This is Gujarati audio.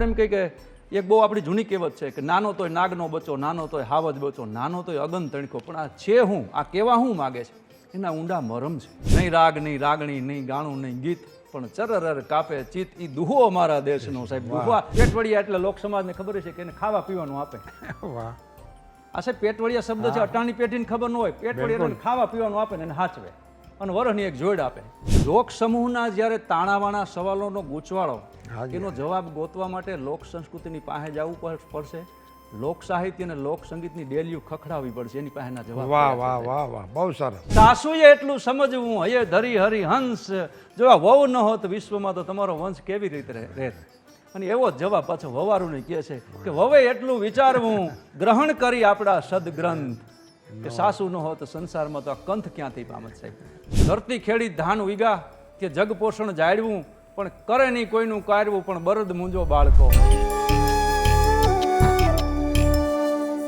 આપણે એમ કહીએ કે એક બહુ આપણી જૂની કહેવત છે કે નાનો તોય નાગનો બચો નાનો તોય હાવજ બચો નાનો તોય અગન તણકો પણ આ છે હું આ કેવા હું માગે છે? એના ઊંડા મરમ છે. નહીં રાગ નહીં રાગણી નહીં ગાણું નહીં ગીત પણ ચરરર કાપે ચિત ઈ દુહો અમારા દેશનો સાહેબ દુહવા પેટવડિયા એટલે લોક સમાજને ખબર છે કે એને ખાવા પીવાનું આપે. વાહ. આ સાહેબ પેટવડિયા શબ્દ છે અટાણી પેઢીને ખબર ન હોય. પેટવડિયા ખાવા પીવાનું આપે ને એને હાચવે. અને વરહની એક જોડ આપે. લોક સમૂહના જ્યારે તાણાવાણા સવાલોનો ગૂંચવાળો. એનો જવાબ ગોતવા માટે લોક સંસ્કૃતિની પાસે જવું પડ- પડશે. લોક સાહિત્ય અને લોક સંગીતની ડેલીઓ ખખડાવવી પડશે એની પાસેના જવાબ વાહ વાહ વાહ વાહ બહુ સરસ. સાસુએ એટલું સમજવું હયે ધરી હરી હંસ. જો આ વહુ ન હોત વિશ્વમાં તો તમારો વંશ કેવી રીતે રહે- રહેત? અને એવો જ જવાબ પાછો વવારુને કહે છે કે વવે એટલું વિચારવું ગ્રહણ કરી આપણા સદગ્રંથ. કે સાસુ ન હોત સંસારમાં તો આ કંથ ક્યાંથી પામત સાહેબ? ધરતી ખેડી ધાન ઉગા કે જગ પોષણ જાળવું પણ કરે નહીં કોઈનું કાઢવું પણ બરદ મૂંજો બાળકો.